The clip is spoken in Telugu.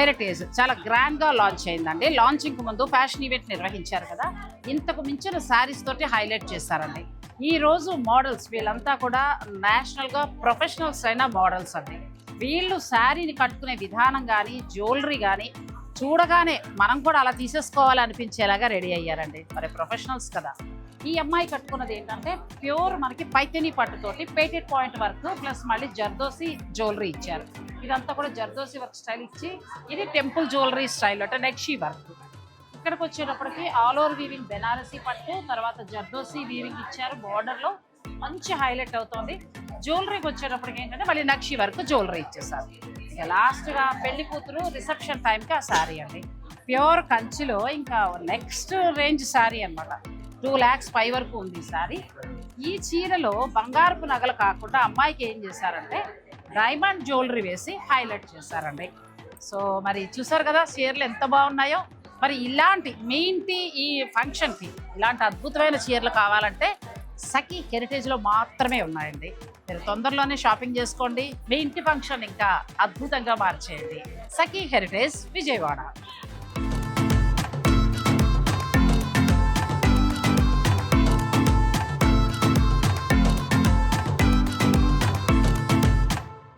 హెరిటేజ్ చాలా గ్రాండ్గా లాంచ్ అయిందండి. లాంచింగ్ ముందు ఫ్యాషన్ ఈవెంట్ నిర్వహించారు కదా. ఇంతకు మించిన శారీస్ తోటి హైలైట్ చేశారండి. ఈ రోజు మోడల్స్ వీళ్ళంతా కూడా నేషనల్గా ప్రొఫెషనల్స్ అయిన మోడల్స్ అండి. వీళ్ళు శారీని కట్టుకునే విధానం కానీ జ్యువెలరీ కానీ చూడగానే మనం కూడా అలా తీసేసుకోవాలనిపించేలాగా రెడీ అయ్యారండి. మరి ప్రొఫెషనల్స్ కదా. ఈ అమ్మాయి కట్టుకున్నది ఏంటంటే ప్యూర్ మనకి పైతని పట్టుతోటి పేటెడ్ పాయింట్ వర్క్ ప్లస్ మళ్ళీ జర్దోసి జ్యువెలరీ ఇచ్చారు. ఇదంతా కూడా జర్దోసి వర్క్ స్టైల్ ఇచ్చి ఇది టెంపుల్ జ్యువెలరీ స్టైల్ అంటే నెక్షీ వర్క్ ఇక్కడికి వచ్చేటప్పటికి ఆల్ ఓవర్ వీవింగ్ బెనారసీ పట్టు తర్వాత జర్దోసి వీవింగ్ ఇచ్చారు బార్డర్లో మంచి హైలైట్ అవుతుంది. జ్యువెలరీకి వచ్చేటప్పటికి ఏంటంటే మళ్ళీ నక్షి వరకు జ్యువెలరీ ఇచ్చేసారు ఇక లాస్ట్గా పెళ్ళి కూతురు రిసెప్షన్ టైంకి ఆ శారీ అండి. ప్యూర్ కంచిలో ఇంకా నెక్స్ట్ రేంజ్ శారీ అన్నమాట. టూ ల్యాక్స్ పై వరకు ఉంది ఈ ఈ చీరలో బంగారపు నగలు కాకుండా అమ్మాయికి ఏం చేశారంటే డైమండ్ జ్యువెలరీ వేసి హైలైట్ చేశారండి. సో మరి చూసారు కదా చీరలు ఎంత బాగున్నాయో. మరి ఇలాంటి మీ ఇంటి ఈ ఫంక్షన్కి ఇలాంటి అద్భుతమైన చీరలు కావాలంటే సఖీ హెరిటేజ్లో మాత్రమే ఉన్నాయండి. మీరు తొందరలోనే షాపింగ్ చేసుకోండి. మీ ఇంటి ఫంక్షన్ ఇంకా అద్భుతంగా మార్చేయండి. సఖీ హెరిటేజ్ విజయవాడ.